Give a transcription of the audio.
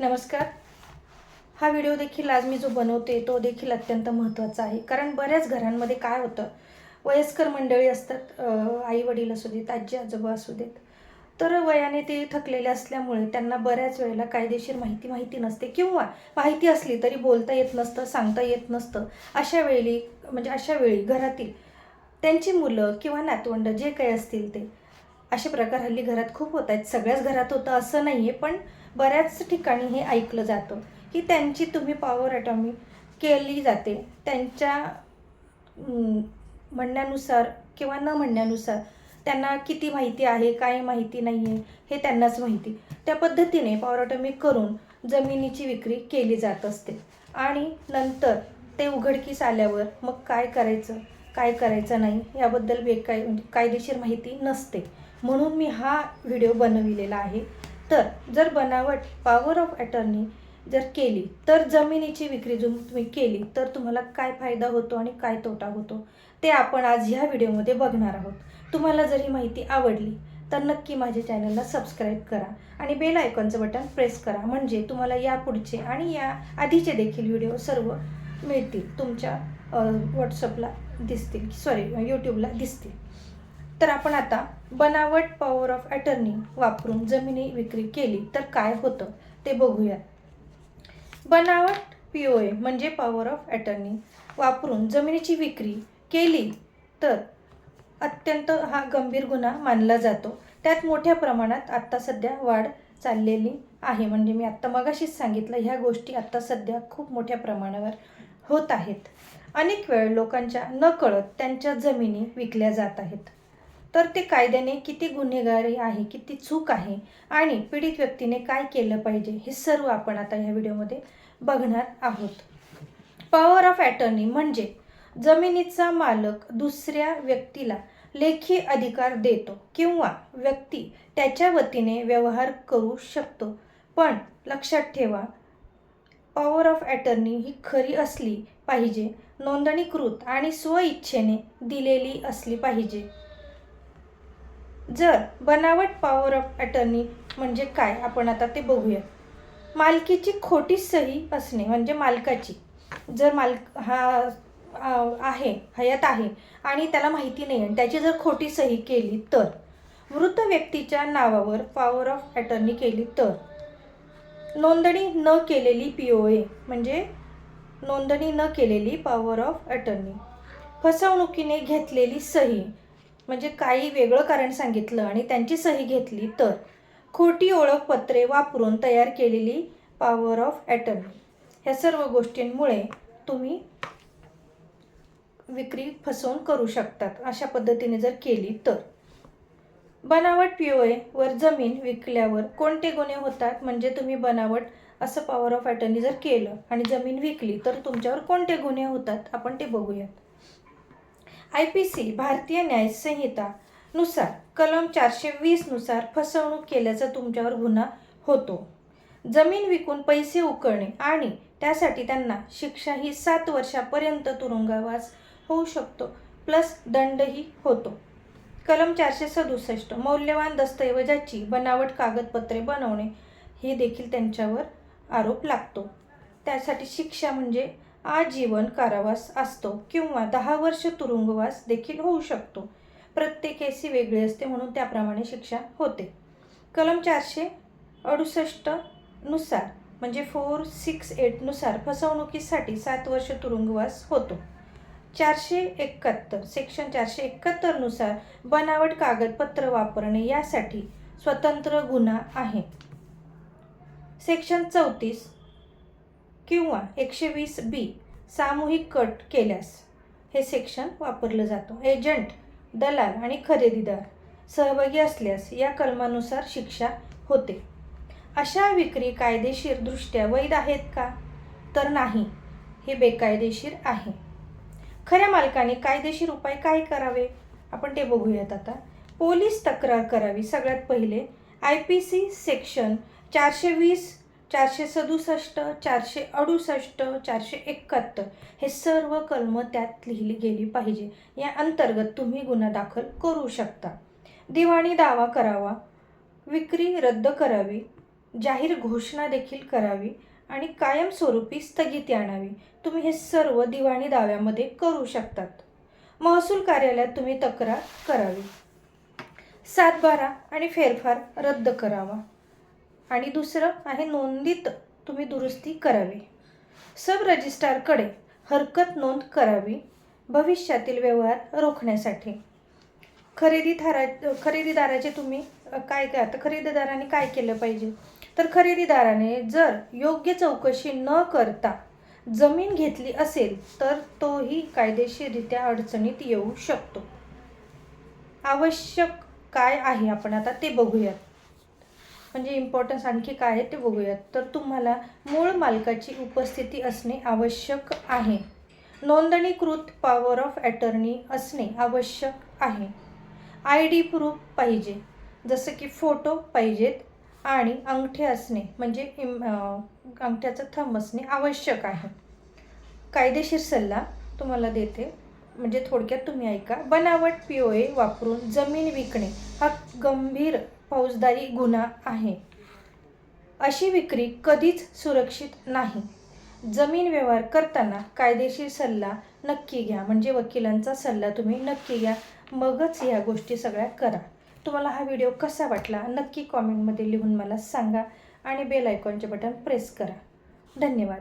नमस्कार. हा व्हिडिओ देखील आज मी जो बनवते तो देखील अत्यंत महत्त्वाचा आहे. कारण बऱ्याच घरांमध्ये काय होतं वयस्कर मंडळी असतात आई वडील असू देत आजी आजोबा असू देत. तर वयाने ते थकलेले असल्यामुळे त्यांना बऱ्याच वेळेला कायदेशीर माहिती माहिती नसते किंवा माहिती असली तरी बोलता येत नसतं सांगता येत नसतं. अशा वेळी म्हणजे अशा वेळी घरातील त्यांची मुलं किंवा नातवंड जे काही असतील ते असे प्रकार हल्ली घरात खूप होत आहेत. सगळ्याच घरात होतं असं नाही आहे पण बऱ्याच ठिकाणी हे ऐकलं जातं की त्यांची तुम्ही पॉवर ॲटॉमी केली जाते. त्यांच्या म्हणण्यानुसार किंवा न म्हणण्यानुसार त्यांना किती माहिती आहे काय माहिती नाही आहे हे त्यांनाच माहिती. त्या पद्धतीने पॉवर ॲटॉमी करून जमिनीची विक्री केली जात असते. आणि नंतर ते उघडकीस आल्यावर मग काय करायचं काय करायचं नाही याबद्दल बेकाय म्हणजे कायदेशीर माहिती नसते. म्हणून मी हा व्हिडिओ बनविलेला आहे. तर जर बनावट पॉवर ऑफ अटर्नी जर केली तर जमिनीची विक्री जर तुम्ही केली तर तुम्हाला काय फायदा होतो आणि काय तोटा होतो ते आपण आज ह्या व्हिडिओमध्ये बघणार आहोत. तुम्हाला जर ही माहिती आवडली तर नक्की माझ्या चॅनलला सबस्क्राईब करा आणि बेल आयकॉनचं बटन प्रेस करा. म्हणजे तुम्हाला या पुढचे आणि या आधीचे देखील व्हिडिओ सर्व मिळतील. तुमच्या व्हॉट्सअपला दिसतील सॉरी यूट्यूबला दिसतील. तर आपण आता बनावट पॉवर ऑफ अटर्नी वापरून जमिनी विक्री केली तर काय होतं ते बघूया बनावट पी ओ ए म्हणजे पॉवर ऑफ अटर्नी वापरून जमिनीची विक्री केली तर अत्यंत हा गंभीर गुन्हा मानला जातो. त्यात मोठ्या प्रमाणात आत्ता सध्या वाढ चाललेली आहे. म्हणजे मी आत्ता मगाशीच सांगितलं ह्या गोष्टी आत्ता सध्या खूप मोठ्या प्रमाणावर होत आहेत. अनेक वेळ लोकांच्या न कळत त्यांच्या जमिनी विकल्या जात आहेत. तर ते कायद्याने किती गुन्हेगारी आहे किती चूक आहे आणि पीडित व्यक्तीने काय केलं पाहिजे हे सर्व आपण आता ह्या व्हिडिओमध्ये बघणार आहोत. पॉवर ऑफ ॲटर्नी म्हणजे जमिनीचा मालक दुसऱ्या व्यक्तीला लेखी अधिकार देतो किंवा व्यक्ती त्याच्या वतीने व्यवहार करू शकतो. पण लक्षात ठेवा पॉवर ऑफ ॲटर्नी ही खरी असली पाहिजे नोंदणीकृत आणि स्वइच्छेने दिलेली असली पाहिजे. जर बनावट पॉवर ऑफ अटर्नी म्हणजे काय? आपण आता ते बघूया. मालकीची खोटी सही असणे म्हणजे मालकाची. जर मालक हा आहे हयात आहे आणि त्याला माहिती नाही आणि त्याची जर खोटी सही केली तर मृत व्यक्तीच्या नावावर पॉवर ऑफ अटर्नी केली तर नोंदणी न केलेली पी ओ ए म्हणजे नोंदणी न केलेली पॉवर ऑफ अटर्नी फसवणुकीने घेतलेली सही म्हणजे काही वेगळं कारण सांगितलं आणि त्यांची सही घेतली तर. खोटी ओळखपत्रे वापरून तयार केलेली पॉवर ऑफ ॲटर्नी ह्या सर्व गोष्टींमुळे तुम्ही विक्री फसवून करू शकतात अशा पद्धतीने जर केली तर. बनावट पी ओ एवर जमीन विकल्यावर कोणते गुन्हे होतात? म्हणजे तुम्ही बनावट असं पॉवर ऑफ अटर्नी जर केलं आणि जमीन विकली तर तुमच्यावर कोणते गुन्हे होतात? आपण ते बघूयात. आय पी सी भारतीय न्यायसंहिता नुसार कलम चारशे वीसनुसार फसवणूक केल्याचा तुमच्यावर गुन्हा होतो. जमीन विकून पैसे उकळणे आणि त्यासाठी त्यांना शिक्षा ही सात वर्षापर्यंत तुरुंगवास होऊ शकतो प्लस दंडही होतो. कलम चारशे सदुसष्ट मौल्यवान दस्तऐवजाची बनावट कागदपत्रे बनवणे हे देखील त्यांच्यावर आरोप लागतो. त्यासाठी शिक्षा म्हणजे आजीवन कारावास असतो किंवा दहा वर्ष तुरुंगवास देखील होऊ शकतो. प्रत्येक केसी वेगळी असते म्हणून त्याप्रमाणे शिक्षा होते. कलम चारशे अडुसष्टनुसार म्हणजे फोर सिक्स एटनुसार फसवणुकीसाठी सात वर्ष तुरुंगवास होतो. चारशे एकाहत्तर सेक्शन चारशे एकाहत्तरनुसार बनावट कागदपत्र वापरणे यासाठी स्वतंत्र गुन्हा आहे. सेक्शन चौतीस किंवा एकशे वीस बी सामूहिक कट केल्यास हे सेक्शन वापरलं जातं. एजंट दलाल आणि खरेदीदार सहभागी असल्यास या कलमानुसार शिक्षा होते. अशा विक्री कायदेशीरदृष्ट्या वैध आहेत का? तर नाही. हे बेकायदेशीर आहे. खऱ्या मालकाने कायदेशीर उपाय काय करावे? आपण ते बघूयात आता. पोलीस तक्रार करावी. सगळ्यात पहिले आय पी सी सेक्शन चारशे वीस चारशे सदुसष्ट चारशे अडुसष्ट चारशे एकाहत्तर हे सर्व कलम त्यात लिहिली गेली पाहिजे. या अंतर्गत तुम्ही गुन्हा दाखल करू शकता. दिवाणी दावा करावा विक्री रद्द करावी जाहीर घोषणा देखील करावी आणि कायमस्वरूपी स्थगिती आणावी. तुम्ही हे सर्व दिवाणी दाव्यामध्ये करू शकतात. महसूल कार्यालयात तुम्ही तक्रार करावी. सातबारा आणि फेरफार रद्द करावा. आणि दुसरं आहे नोंदीत तुम्ही दुरुस्ती करावी. सब रजिस्ट्रारकडे हरकत नोंद करावी भविष्यातील व्यवहार रोखण्यासाठी. खरेदीदारा खरेदीदाराचे तुम्ही काय काय आता खरेदीदाराने काय केलं पाहिजे? तर खरेदीदाराने जर योग्य चौकशी न करता जमीन घेतली असेल तर तोही कायदेशीररित्या अडचणीत येऊ शकतो. आवश्यक काय आहे आपण आता ते बघूयात. म्हणजे इम्पॉर्टन्स आणखी काय आहे ते बघूयात. तर तुम्हाला मूळ मालकाची उपस्थिती असणे आवश्यक आहे. नोंदणीकृत पॉवर ऑफ ॲटर्नी असणे आवश्यक आहे. आय डी प्रूफ पाहिजे. जसं की फोटो पाहिजेत आणि अंगठे असणे म्हणजे इम अंगठ्याचं थंब असणे आवश्यक आहे. कायदेशीर सल्ला तुम्हाला देते. म्हणजे थोडक्यात तुम्ही ऐका. बनावट पी ओ ए वापरून जमीन विकणे हा गंभीर फौजदारी गुन्हा आहे. अशी विक्री कधीच सुरक्षित नाही. जमीन व्यवहार करताना कायदेशीर सल्ला नक्की घ्या. म्हणजे वकिलांचा सल्ला तुम्ही नक्की घ्या. मगच ह्या गोष्टी सगळ्या करा. तुम्हाला हा व्हिडिओ कसा वाटला नक्की कॉमेंटमध्ये लिहून मला सांगा आणि बेल आयकॉनचे बटन प्रेस करा. धन्यवाद.